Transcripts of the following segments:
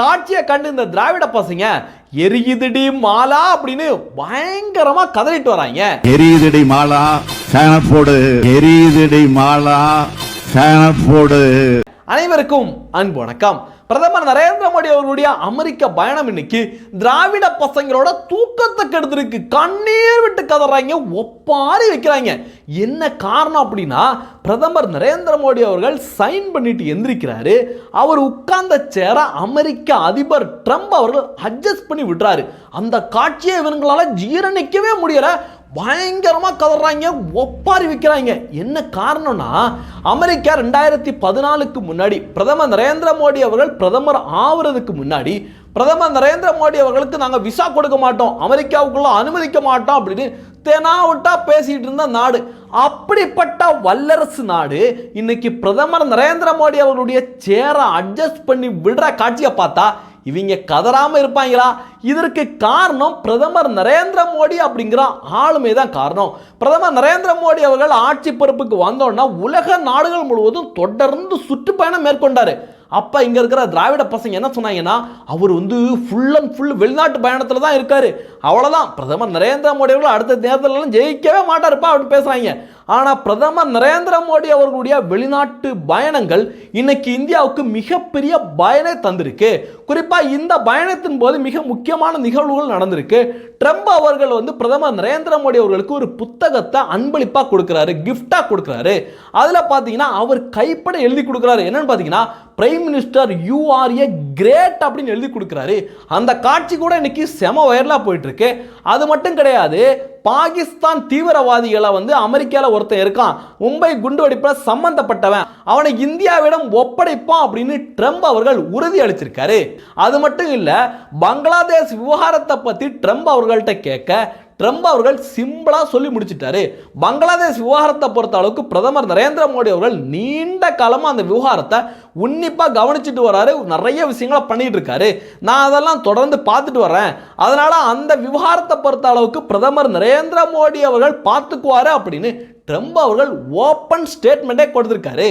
காட்சியை கண்டு இந்த திராவிட பசங்க எரியுதுடி மாலா அப்படின்னு பயங்கரமா கதறிட்டு வராங்க. எரியுதுடி மாலா சேனப்போடு எரியுதுடி மாலா சேனப்போடு அனைவருக்கும் அன்பு வணக்கம். பிரதமர் நரேந்திர மோடி அவர்களுடைய அமெரிக்க பயணம் இன்னைக்கு திராவிட பசங்களோட தூக்கத்தை கெடுத்துருக்கு. கண்ணீர் விட்டு கதறாங்க ஒப்பாரி வைக்கிறாங்க. என்ன காரணம் அப்படின்னா பிரதமர் நரேந்திர மோடி அவர்கள் சைன் பண்ணிட்டு எந்திரிக்கிறாரு. அவர் உட்கார்ந்த சேர அமெரிக்க அதிபர் ட்ரம்ப் அவர்கள் அட்ஜஸ்ட் பண்ணி விடுறாரு. அந்த காட்சியை இவங்களால ஜீரணிக்கவே முடியல. பயங்கரமாக கதறாங்க ஒப்பாரி விற்கிறாங்க என்ன காரணம்னா அமெரிக்கா ரெண்டாயிரத்தி பதினாலுக்கு முன்னாடி பிரதமர் நரேந்திர மோடி அவர்கள் பிரதமர் ஆவறதுக்கு முன்னாடி பிரதமர் நரேந்திர மோடி அவர்களுக்கு நாங்கள் விசா கொடுக்க மாட்டோம் அமெரிக்காவுக்குள்ள அனுமதிக்க மாட்டோம் அப்படின்னு தெனாவட்டா பேசிட்டு இருந்த நாடு. அப்படிப்பட்ட வல்லரசு நாடு இன்னைக்கு பிரதமர் நரேந்திர மோடி அவர்களுடைய சேரை அட்ஜஸ்ட் பண்ணி விடுற காட்சியை பார்த்தா இவங்க கதறாமல் இருப்பாங்களா? இதற்கு காரணம் பிரதமர் நரேந்திர மோடி அப்படிங்கிற ஆளுமை தான் காரணம். பிரதமர் நரேந்திர மோடி அவர்கள் ஆட்சி பொறுப்புக்கு வந்தோன்னா உலக நாடுகள் முழுவதும் தொடர்ந்து சுற்றுப்பயணம் மேற்கொண்டார். அப்போ இங்கே இருக்கிற திராவிட பசங்க என்ன சொன்னாங்கன்னா அவர் வந்து ஃபுல் அண்ட் ஃபுல் வெளிநாட்டு பயணத்தில் தான் இருக்கார். அவ்வளோதான் பிரதமர் நரேந்திர மோடி அவர்கள் அடுத்த தேர்தலெல்லாம் ஜெயிக்கவே மாட்டார்ப்பா அப்படின்னு பேசுகிறாங்க ஆனால் பிரதமர் நரேந்திர மோடி அவர்களுடைய வெளிநாட்டு பயணங்கள் இன்னைக்கு இந்தியாவுக்கு மிகப்பெரிய பயனை தந்திருக்கு. குறிப்பாக இந்த பயணத்தின் போது மிக முக்கியமான நிகழ்வுகள் நடந்திருக்கு. ட்ரம்ப் அவர்கள் வந்து பிரதமர் நரேந்திர மோடி அவர்களுக்கு ஒரு புத்தகத்தை அன்பளிப்பாக கொடுக்குறாரு கிஃப்டாக கொடுக்குறாரு. அதில் பார்த்தீங்கன்னா அவர் கைப்பட எழுதி கொடுக்குறாரு. என்னன்னு பார்த்தீங்கன்னா prime minister you are a great அப்படின்னு எழுதி கொடுக்குறாரு. அந்த காட்சி கூட இன்னைக்கு செம வைரலாக போயிட்டுருக்கு அது மட்டும் கிடையாது பாகிஸ்தான் தீவிரவாதிகளை வந்து அமெரிக்காவில் ஒருத்தன் இருக்கான். மும்பை குண்டுவெடிப்பில் சம்பந்தப்பட்டவன். அவனை இந்தியாவிடம் ஒப்படைப்பான் அப்படின்னு ட்ரம்ப் அவர்கள் உறுதி அளிச்சிருக்காரு. அது மட்டும் இல்லை பங்களாதேஷ் விவகாரத்தை பற்றி ட்ரம்ப் அவர்கள்ட்ட கேட்க ட்ரம்ப் அவர்கள் சிம்பிளாக சொல்லி முடிச்சிட்டாரு. பங்களாதேஷ் விவகாரத்தை பொறுத்த அளவுக்கு பிரதமர் நரேந்திர மோடி அவர்கள் நீண்ட காலமாக அந்த விவகாரத்தை உன்னிப்பாக கவனிச்சுட்டு வராரு நிறைய விஷயங்களை பண்ணிட்டு இருக்காரு. நான் அதெல்லாம் தொடர்ந்து பார்த்துட்டு வரேன் அதனால அந்த விவகாரத்தை பொறுத்த அளவுக்கு பிரதமர் நரேந்திர மோடி அவர்கள் பார்த்துக்குவாரு அப்படின்னு ட்ரம்ப் அவர்கள் ஓப்பன் ஸ்டேட்மெண்ட்டே கொடுத்திருக்காரு.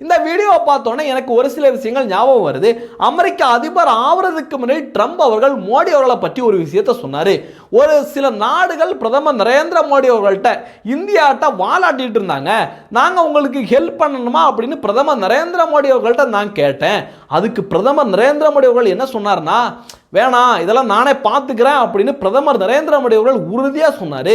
இந்த வீடியோவை பார்த்தோன்னே எனக்கு ஒரு சில விஷயங்கள் ஞாபகம் வருது. அமெரிக்க அதிபர் ஆவறதுக்கு முன்னாடி ட்ரம்ப் அவர்கள் மோடி அவர்களை பற்றி ஒரு விஷயத்த சொன்னார். ஒரு சில நாடுகள் பிரதமர் நரேந்திர மோடி அவர்கள்ட்ட இந்தியாட்ட வாலாட்டிட்டு இருந்தாங்க. நாங்கள் உங்களுக்கு ஹெல்ப் பண்ணணுமா? அப்படின்னு பிரதமர் நரேந்திர மோடி அவர்கள்ட்ட நான் கேட்டேன். அதுக்கு பிரதமர் நரேந்திர மோடி அவர்கள் என்ன சொன்னார்னா வேணாம் இதெல்லாம் நானே பார்த்துக்கிறேன் அப்படின்னு பிரதமர் நரேந்திர மோடி அவர்கள் உறுதியாக சொன்னார்.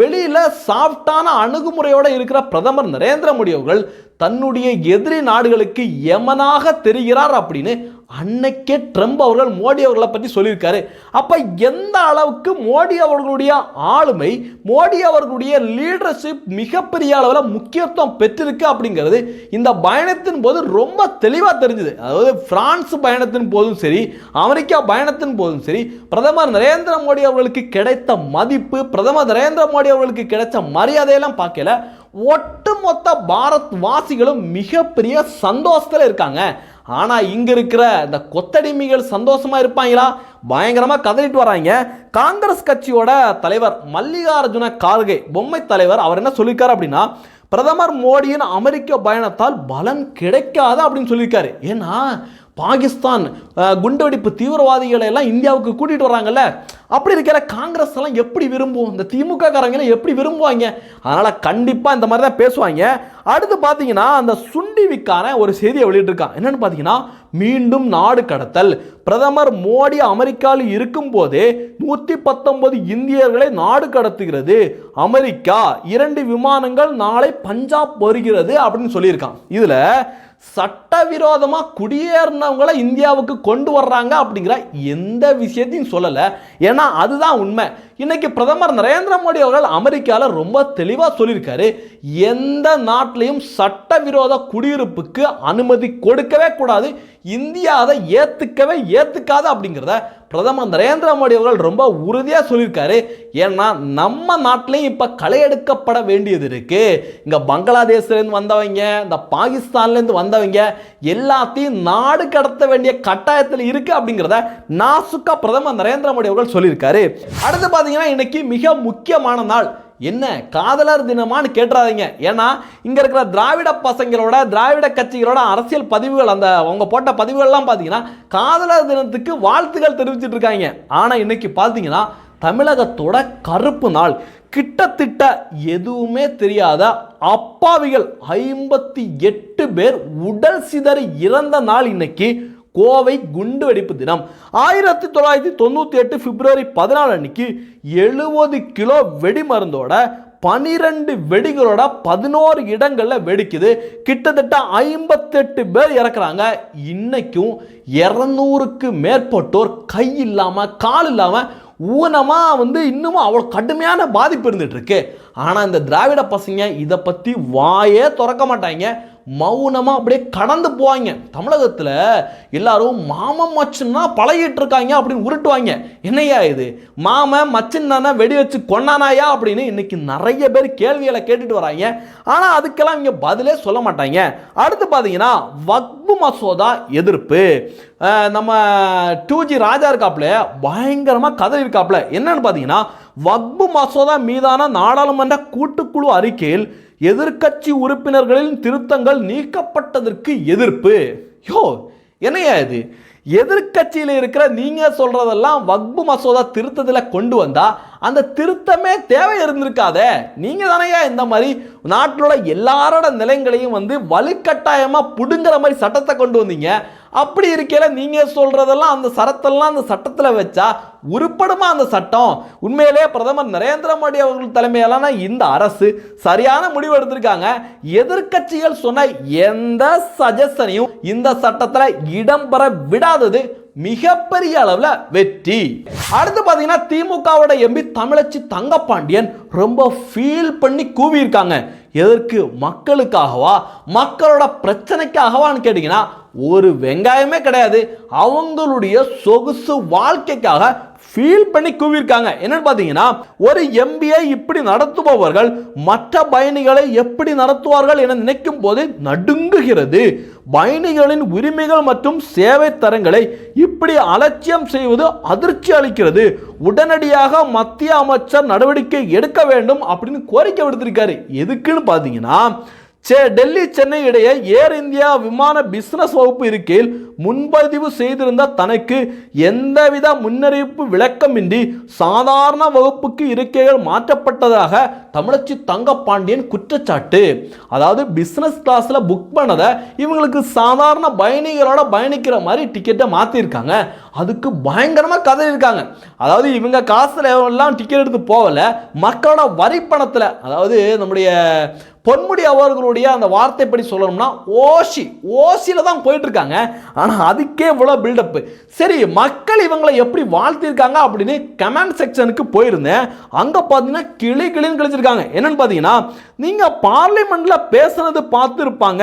வெளியில் சாஃப்டான அணுகுமுறையோடு இருக்கிற பிரதமர் நரேந்திர மோடி அவர்கள் தன்னுடைய எதிரி நாடுகளுக்கு எமனாக தெரிகிறார் அப்படின்னு அன்னைக்கே ட்ரம்ப் அவர்கள் மோடி அவர்களை பற்றி சொல்லியிருக்காரு. அப்போ எந்த அளவுக்கு மோடி அவர்களுடைய ஆளுமை மோடி அவர்களுடைய லீடர்ஷிப் மிகப்பெரிய அளவில் முக்கியத்துவம் பெற்றிருக்கு அப்படிங்கிறது இந்த பயணத்தின் போது ரொம்ப தெளிவாக தெரிஞ்சுது. அதாவது பிரான்ஸ் பயணத்தின் போதும் சரி அமெரிக்கா பயணத்தின் போதும் சரி பிரதமர் நரேந்திர மோடி அவர்களுக்கு கிடைத்த மதிப்பு பிரதமர் நரேந்திர மோடி அவர்களுக்கு கிடைத்த மரியாதையெல்லாம் பார்க்கல. ஒட்டுமொத்த பாரத் வாசிகளும் மிகப்பெரிய சந்தோஷத்தில் இருக்காங்க. ஆனால் இங்கே இருக்கிற இந்த கொத்தடிமைகள் சந்தோஷமாக இருப்பாங்களா? பயங்கரமாக கதறிட்டு வராங்க. காங்கிரஸ் கட்சியோட தலைவர் மல்லிகார்ஜுன கார்கே பொம்மை தலைவர் அவர் என்ன சொல்லியிருக்காரு அப்படின்னா பிரதமர் மோடியின் அமெரிக்க பயணத்தால் பலன் கிடைக்காது அப்படின்னு சொல்லியிருக்காரு ஏன்னா பாகிஸ்தான் குண்டுவெடிப்பு தீவிரவாதிகளை எல்லாம் இந்தியாவுக்கு கூட்டிகிட்டு வராங்கல்ல? அப்படி இருக்கிற காங்கிரஸ் எல்லாம் எப்படி விரும்பும்? இந்த திமுக காரங்களை எப்படி விரும்புவாங்க? அதனால் கண்டிப்பாக இந்த மாதிரி தான் பேசுவாங்க. அடுத்து பார்த்தீங்கன்னா அந்த சுண்டிவிக்கான ஒரு செய்தியை வெளியிட்டிருக்கான். என்னென்னு பார்த்தீங்கன்னா மீண்டும் நாடு கடத்தல். பிரதமர் மோடி அமெரிக்காவில் இருக்கும் போதே நூற்றி பத்தொன்பது இந்தியர்களை நாடு கடத்துகிறது. அமெரிக்கா இரண்டு விமானங்கள் நாளை பஞ்சாப் வருகிறது அப்படின்னு சொல்லியிருக்கான். இதில் சட்டவிரோதமாக குடியேறினவங்களை இந்தியாவுக்கு கொண்டு வர்றாங்க அப்படிங்கிற எந்த விஷயத்தையும் சொல்லலை. ஏன்னா அதுதான் உண்மை. இன்னைக்கு பிரதமர் நரேந்திர மோடி அவர்கள் அமெரிக்காவில் ரொம்ப தெளிவாக சொல்லியிருக்காரு. எந்த நாட்டிலையும் சட்டவிரோத குடியிருப்புக்கு அனுமதி கொடுக்கவே கூடாது. இந்தியா அதை ஏற்றுக்கவே ஏற்றுக்காது அப்படிங்கிறத பிரதமர் நரேந்திர மோடி அவர்கள் ரொம்ப உறுதியாக சொல்லியிருக்காரு. ஏன்னா நம்ம நாட்டிலையும் இப்போ களையெடுக்கப்பட வேண்டியது இருக்குது இங்கே பங்களாதேஷ்லேருந்து வந்தவங்க இந்த பாகிஸ்தான்லேருந்து வந்தவங்க எல்லாத்தையும் நாடு கடத்த வேண்டிய கட்டாயத்தில் இருக்குது அப்படிங்கிறத நாசுக்கா பிரதமர் நரேந்திர மோடி அவர்கள் சொல்லியிருக்காரு. அடுத்து பார்த்தீங்கன்னா இன்னைக்கு மிக முக்கியமான நாள் என்ன காதலர் தினமான்னு கேட்டுறாதீங்க. ஏன்னா இங்கே இருக்கிற திராவிட பசங்களோட திராவிட கட்சிகளோட அரசியல் பதிவுகள் அந்த அவங்க போட்ட பதிவுகள்லாம் பார்த்தீங்கன்னா காதலர் தினத்துக்கு வாழ்த்துக்கள் தெரிவிச்சிட்டு இருக்காங்க. ஆனால் இன்னைக்கு பார்த்தீங்கன்னா தமிழகத்தோட கருப்பு நாள். கிட்டத்தட்ட எதுவுமே தெரியாத அப்பாவிகள் ஐம்பத்தி எட்டு பேர் உடல் சிதறி இறந்த நாள் இன்னைக்கு. கோவை குண்டு வெடிப்பு தினம். ஆயிரத்தி தொள்ளாயிரத்தி தொண்ணூற்றி எட்டு பிப்ரவரி பதினாலு அன்னைக்கு எழுபது கிலோ வெடிமருந்தோட பனிரெண்டு வெடிகளோட பதினோரு இடங்களில் வெடிக்குது. கிட்டத்தட்ட ஐம்பத்தெட்டு பேர் இறக்குறாங்க. இன்னைக்கும் இரநூறுக்கு மேற்பட்டோர் கை இல்லாமல் கால் இல்லாமல் ஊனமாக வந்து இன்னமும் அவ்வளோ கடுமையான பாதிப்பு இருந்துகிட்ருக்கு ஆனால் இந்த திராவிட பசங்க இதை பற்றி வாயே திறக்க மாட்டாங்க. மௌனமாக அப்படியே கடந்து போவாங்க. தமிழகத்தில் எல்லாரும் மாமன் மச்சன்னா பழகிட்டு இருக்காங்க அப்படின்னு உருட்டுவாங்க. என்னையா இது? மாமன் மச்சன் தானே வெடி வச்சு கொண்டானாயா அப்படின்னு இன்னைக்கு நிறைய பேர் கேள்விகளை கேட்டுட்டு வராங்க. ஆனால் அதுக்கெல்லாம் இங்கே பதிலே சொல்ல மாட்டாங்க. அடுத்து பார்த்தீங்கன்னா வக்பு மசோதா எதிர்ப்பு. நம்ம டூ ஜி ராஜா இருக்காப்புல பயங்கரமாக கதறி இருக்காப்புல. என்னன்னு பார்த்தீங்கன்னா வக்பு மசோதா மீதான நாடாளுமன்ற கூட்டுக்குழு அறிக்கையில் எதிர்க்கட்சி உறுப்பினர்களின் திருத்தங்கள் நீக்கப்பட்டதற்கு எதிர்ப்பு. யோ என்னையா இது? எதிர்க்கட்சியில் இருக்கிற நீங்கள் சொல்கிறதெல்லாம் வக்பு மசோதா திருத்தத்தில் கொண்டு வந்தால் அந்த திருத்தமே தேவை இருந்திருக்காதே. நீங்க தானையா இந்த மாதிரி நாட்டிலோட எல்லாரோட நிலைங்களையும் வந்து வலுக்கட்டாயமா புடுங்குற மாதிரி சட்டத்தை கொண்டு வந்தீங்க. அப்படி இருக்கையில நீங்க சொல்றதெல்லாம் அந்த சரத்தெல்லாம் அந்த சட்டத்தில் வச்சா உருப்படுமா அந்த சட்டம்? உண்மையிலே பிரதமர் நரேந்திர மோடி அவர்கள் தலைமையிலான இந்த அரசு சரியான முடிவு எடுத்திருக்காங்க. எதிர்க்கட்சிகள் சொன்ன எந்த சஜஷனையும் இந்த சட்டத்தில் இடம்பெற விடாதது. மிகப்பெரிய அளவில் வெற்றி. அடுத்து பார்த்தீங்கன்னா திமுகவோட எம்பி தமிழச்சி தங்கப்பாண்டியன் ரொம்ப ஃபீல் பண்ணி கூவியிருக்காங்க. எதற்கு? மக்களுக்காகவா? மக்களோட பிரச்சனைக்காகவான்னு கேட்டிங்கன்னா ஒரு வெங்காயமே கிடையாது. அவங்களுடைய சொகுசு வாழ்க்கைக்காக ஃபீல் பண்ணி கூவியிருக்காங்க. என்னன்னு பார்த்தீங்கன்னா ஒரு எம்பிஐ இப்படி நடத்துபவர்கள் மற்ற பயணிகளை எப்படி நடத்துவார்கள் என நினைக்கும் போது நடுங்குகிறது. பயணிகளின் உரிமைகள் மற்றும் சேவை தரங்களை இப்படி அலட்சியம் செய்வது அதிர்ச்சி அளிக்கிறது. உடனடியாக மத்திய அமைச்சர் நடவடிக்கை எடுக்க வேண்டும் அப்படின்னு கோரிக்கை விடுத்திருக்காரு. எதுக்குன்னு பார்த்தீங்கன்னா சே டெல்லி சென்னை இடையே ஏர் இந்தியா விமான பிஸ்னஸ் வகுப்பு இருக்கையில் முன்பதிவு செய்திருந்த தனக்கு எந்தவித முன்னறிவிப்பு விளக்கமின்றி சாதாரண வகுப்புக்கு இருக்கைகள் மாற்றப்பட்டதாக தமிழச்சி தங்கப்பாண்டியன் குற்றச்சாட்டு. அதாவது பிஸ்னஸ் கிளாஸில் புக் பண்ணதை இவங்களுக்கு சாதாரண பயணிகளோட பயணிக்கிற மாதிரி டிக்கெட்டை மாற்றிருக்காங்க அதுக்கு பயங்கரமாக கதை இருக்காங்க. அதாவது இவங்க காசில் எல்லாம் டிக்கெட் எடுத்து போகல மக்களோட வரி பணத்தில் அதாவது நம்முடைய பொன்முடி அவர்களுடைய அந்த வார்த்தைப்படி சொல்லணும்னா ஓசி ஓசியில் தான் போயிட்டுருக்காங்க ஆனால் ஆனால் அதுக்கே இவ்வளோ பில்டப் சரி மக்கள் இவங்களை எப்படி வாழ்த்திருக்காங்க அப்படின்னு கமெண்ட் செக்ஷனுக்கு போயிருந்தேன். அங்கே பார்த்தீங்கன்னா கிளி கிளின்னு கழிச்சிருக்காங்க. என்னன்னு பார்த்தீங்கன்னா நீங்கள் பார்லிமெண்ட்டில் பேசுனது பார்த்துருப்பாங்க.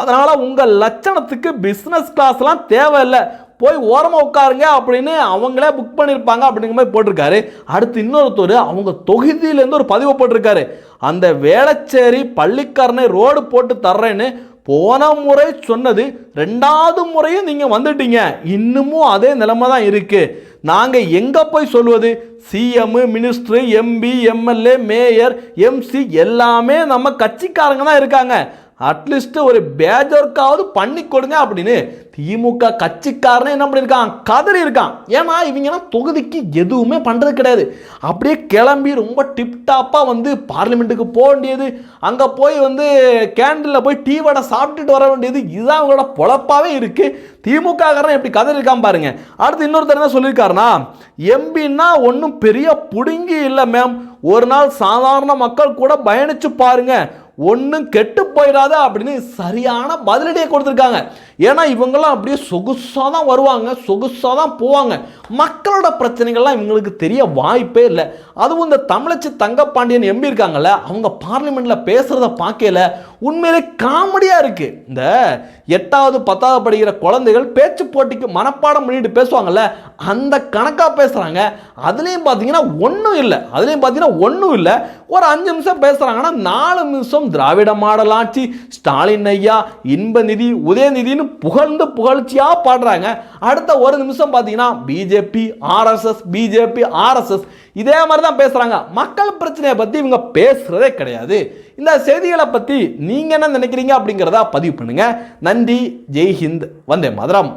அதனால் உங்கள் லட்சணத்துக்கு பிஸ்னஸ் கிளாஸ்லாம் தேவையில்லை. போய் ஓரமாக உட்காருங்க அப்படின்னு அவங்களே புக் பண்ணியிருப்பாங்க அப்படிங்கிற மாதிரி போட்டிருக்காரு. அடுத்து இன்னொருத்தர் அவங்க தொகுதியிலேருந்து ஒரு பதிவு போட்டிருக்காரு. அந்த வேளச்சேரி பள்ளிக்காரனை ரோடு போட்டு தர்றேன்னு போன முறை சொன்னது ரெண்டாவது முறையும் நீங்கள் வந்துட்டீங்க. இன்னமும் அதே நிலைமை தான் இருக்குது நாங்கள் எங்கே போய் சொல்வது? CM minister MP MLA mayor MC எல்லாமே நம்ம கட்சிக்காரங்க தான் இருக்காங்க. அட்லீஸ்ட் ஒரு பேஜர்க்காவது பண்ணி கொடுங்க அப்படின்னு திமுக கட்சிக்காரனே என்ன பண்ணியிருக்கான் கதறி இருக்கான் ஏன்னா இவங்கெல்லாம் தொகுதிக்கு எதுவுமே பண்ணுறது கிடையாது. அப்படியே கிளம்பி ரொம்ப டிப்டாப்பாக வந்து பார்லிமெண்ட்டுக்கு போக வேண்டியது. அங்கே போய் வந்து கேண்டீனில் போய் டீ வடை சாப்பிட்டுட்டு வர வேண்டியது. இதுதான் அவங்களோட பொழப்பாகவே இருக்குது திமுக காரன் எப்படி கதறி இருக்கான் பாருங்க. அடுத்து இன்னொருத்தர் என்ன சொல்லியிருக்காருன்னா எம்பின்னா ஒன்றும் பெரிய புடுங்கி இல்லை மேம் ஒரு நாள் சாதாரண மக்கள் கூட பயணிச்சு பாருங்கள் ஒன்றும் கெட்டு போயிடாத அப்படின்னு சரியான பதிலடியை கொடுத்துருக்காங்க. ஏன்னா இவங்கெல்லாம் அப்படியே சொகுசாக தான் வருவாங்க சொகுசாக தான் போவாங்க. மக்களோட பிரச்சனைகள்லாம் இவங்களுக்கு தெரிய வாய்ப்பே இல்லை. அதுவும் இந்த தமிழச்சி தங்கப்பாண்டியன் எம்பி இருக்காங்கல்ல அவங்க பார்லிமெண்ட்டில் பேசுகிறத பார்க்கல உண்மையிலே காமெடியாக இருக்குது இந்த எட்டாவது பத்தாவது படிக்கிற குழந்தைகள் பேச்சு போட்டிக்கு மனப்பாடம் பண்ணிட்டு பேசுவாங்கல்ல அந்த கணக்காக பேசுகிறாங்க அதுலேயும் பார்த்தீங்கன்னா ஒன்றும் இல்லை. அதுலேயும் பார்த்தீங்கன்னா ஒன்றும் இல்லை. ஒரு அஞ்சு நிமிஷம் பேசுகிறாங்கன்னா நாலு நிமிஷம் திராவிட மாடல் ஆட்சி ஸ்டாலின் ஐயா இன்ப நிதி உதயநிதினு புகழ்ந்து புகழ்ச்சியாக பாடுறாங்க. அடுத்த ஒரு நிமிஷம் பார்த்தீங்கன்னா பிஜேபி ஆர்எஸ்எஸ் பிஜேபி ஆர்எஸ்எஸ் இதே மாதிரி தான் பேசுகிறாங்க மக்கள் பிரச்சனையை பற்றி இவங்க பேசுகிறதே கிடையாது. இந்த செய்திகளை பற்றி நீங்கள் என்ன நினைக்கிறீங்க அப்படிங்கிறத பதிவு பண்ணுங்கள் நன்றி. ஜெய் ஹிந்த் வந்தே மதுரம்.